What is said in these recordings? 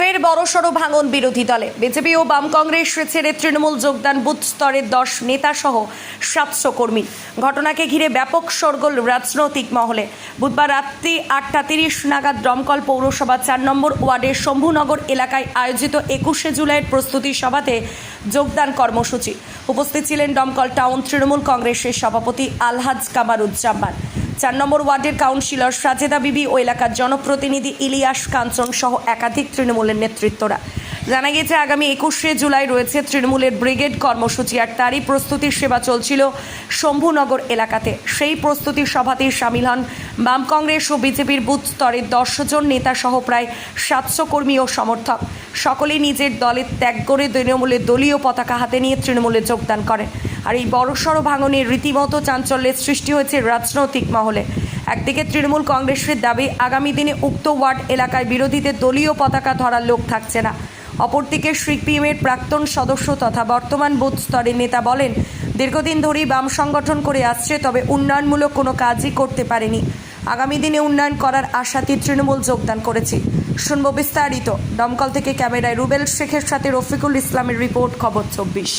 ফের বড়সড় ভাঙন বিরোধী দলে। বিজেপি ও বাম কংগ্রেস ছেড়ে তৃণমূল যোগদান বুথ স্তরের দশ নেতা সহ সাতশো কর্মী। ঘটনাকে ঘিরে ব্যাপক সরগোল রাজনৈতিক মহলে। বুধবার রাত্রি আটটা তিরিশ নাগাদ দমকল পৌরসভা চার নম্বর ওয়ার্ডের শম্ভুনগর এলাকায় আয়োজিত একুশে জুলাইয়ের প্রস্তুতি সভাতে যোগদান কর্মসূচি। উপস্থিত ছিলেন দমকল টাউন তৃণমূল কংগ্রেসের সভাপতি আলহাজ কামারুজ্জামান। চার নম্বর ওয়ার্ডের কাউন্সিলর সাজেদা বিবি ও এলাকার জনপ্রতিনিধি ইলিয়াস কাঞ্চন সহ একাধিক তৃণমূলের নেতৃত্বরা। জানা গেছে আগামী একুশে জুলাই রয়েছে তৃণমূলের ব্রিগেড কর্মসূচি, আর তারই প্রস্তুতির সেবা চলছিল শম্ভুনগর এলাকাতে। সেই প্রস্তুতির সভাতেই সামিল হন বাম কংগ্রেস ও বিজেপির বুথ স্তরের দশজন নেতা সহ প্রায় সাতশো কর্মী ও সমর্থক। সকলেই নিজের দলের ত্যাগ করে তৃণমূলের দলীয় পতাকা হাতে নিয়ে তৃণমূলে যোগদান করেন। আর এই বড়সড় ভাঙনের রীতিমতো চাঞ্চল্যের সৃষ্টি হয়েছে রাজনৈতিক মহলে। একদিকে তৃণমূল কংগ্রেসের দাবি, আগামী দিনে উক্ত ওয়ার্ড এলাকায় বিরোধীদের দলীয় পতাকা ধরার লোক থাকছে না। অপরদিকে সিপিএমের প্রাক্তন সদস্য তথা বর্তমান বুথ স্তরের নেতা বলেন, দীর্ঘদিন ধরেই বাম সংগঠন করে আসছে, তবে উন্নয়নমূলক কোনো কাজই করতে পারেনি। আগামী দিনে উন্নয়ন করার আশাতে তৃণমূল যোগদান করেছে। শুনব বিস্তারিত। দমকল থেকে ক্যামেরায় রুবেল শেখের সাথে রফিকুল ইসলামের রিপোর্ট, খবর চব্বিশ।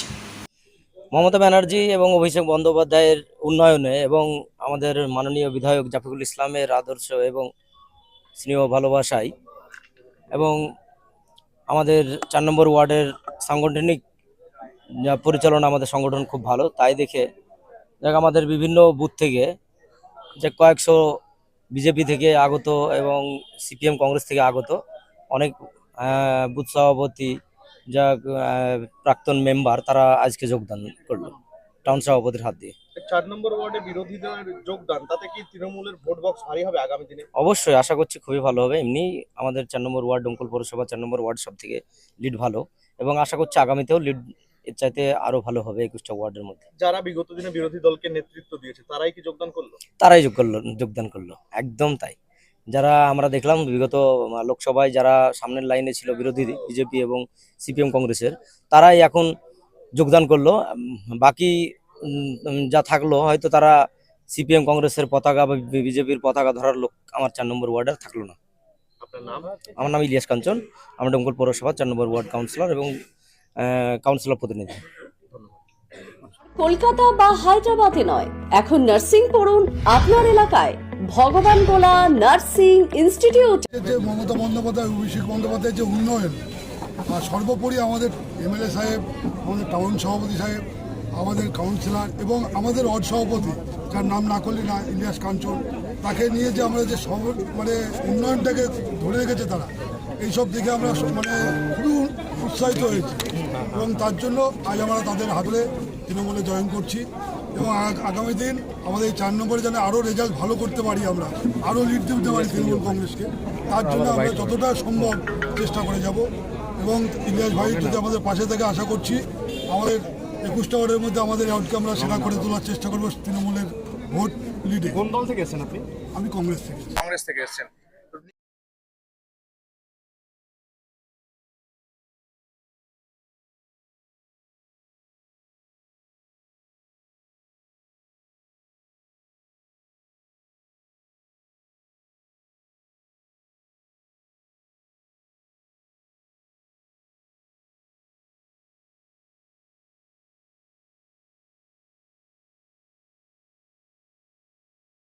মমতা ব্যানার্জি এবং অভিষেক বন্দ্যোপাধ্যায়ের উন্নয়নে এবং আমাদের মাননীয় বিধায়ক জাফিকুল ইসলামের আদর্শ এবং স্নেহ ভালোবাসায় এবং আমাদের চার নম্বর ওয়ার্ডের সাংগঠনিক পরিচালনা আমাদের সংগঠন খুব ভালো, তাই দেখে দেখ আমাদের বিভিন্ন বুথ থেকে যে কয়েকশো বিজেপি থেকে আগত এবং সিপিএম কংগ্রেস থেকে আগত অনেক বুথ সভাপতি যা প্রাক্তন মেম্বার তারা আজকে যোগদান করল, টাউন সভাপতির হাত দিয়ে। চার নম্বর ওয়ার্ডে বিরোধীদের যোগদান তাতে কি তৃণমূলের ভোট বক্স ভারী হবে আগামী দিনে? অবশ্যই আশা করছি খুবই ভালো হবে। এমনি আমাদের চার নম্বর ওয়ার্ড ডমকল পৌরসভা চার নম্বর ওয়ার্ড সব থেকে লিড ভালো এবং আশা করছি আগামীতেও লিড এর চাইতে আরও ভালো হবে একুশটা ওয়ার্ডের মধ্যে। যারা বিগত দিনে বিরোধী দলকে নেতৃত্ব দিয়েছে তারাই কি যোগদান করল? তারাই যোগ করল যোগদান করল একদম তাই। যারা আমরা দেখলাম বিগত লোকসভায় যারা সামনের লাইনে ছিল বিরোধী বিজেপি এবং সিপিএম কংগ্রেসের তারাই এখন যোগদান করল। বাকি যা থাকল হয়তো তারা সিপিএম কংগ্রেসের পতাকা বা বিজেপির পতাকা ধরার লোক আমার চার নম্বর ওয়ার্ডে থাকল না। আমার নাম ইলিয়াস কাঞ্চন। আমরা ডমকল পৌরসভা চার নম্বর ওয়ার্ড কাউন্সিলর এবং কাউন্সিলর প্রতিনিধি। কলকাতা বা হায়দ্রাবাদে নয় এখন নার্সিং পড়ুন আপনার এলাকায়। ভগবান গোলা নার্সিং ইনস্টিটিউট। যে মমতা বন্দ্যোপাধ্যায় অভিষেক বন্দ্যোপাধ্যায়ের যে উন্নয়ন আর সর্বোপরি আমাদের এমএলএ সাহেব আমাদের টাউন সভাপতি সাহেব আমাদের কাউন্সিলর এবং আমাদের ওয়ার্ড সভাপতি, যার নাম না করলে না ইলিয়াস কাঞ্চন, তাকে নিয়ে যে আমরা যে সব মানে উন্নয়নটাকে ধরে রেখেছে তারা, এইসব দেখে আমরা মানে খুবই উৎসাহিত হয়েছি। এবং তার জন্য আজ আমরা তাদের হাতে তৃণমূলে জয়েন করছি এবং আগামী দিন আমাদের এই চার নম্বরে যেন আরও রেজাল্ট ভালো করতে পারি আমরা, আরও লিড দিতে পারি তৃণমূল কংগ্রেসকে, তার জন্য আমরা যতটা সম্ভব চেষ্টা করে যাব। এবং ইলিয়াস ভাই যদি আমাদের পাশে থেকে আশা করছি, আমাদের একুশটা ওয়ার্ডের মধ্যে আমাদের আউটকে আমরা সেরা করে তোলার চেষ্টা করব তৃণমূলের ভোট লিডে কোন দল থেকে এসেছেন আপনি? আমি কংগ্রেস থেকে কংগ্রেস থেকে এসেছেন।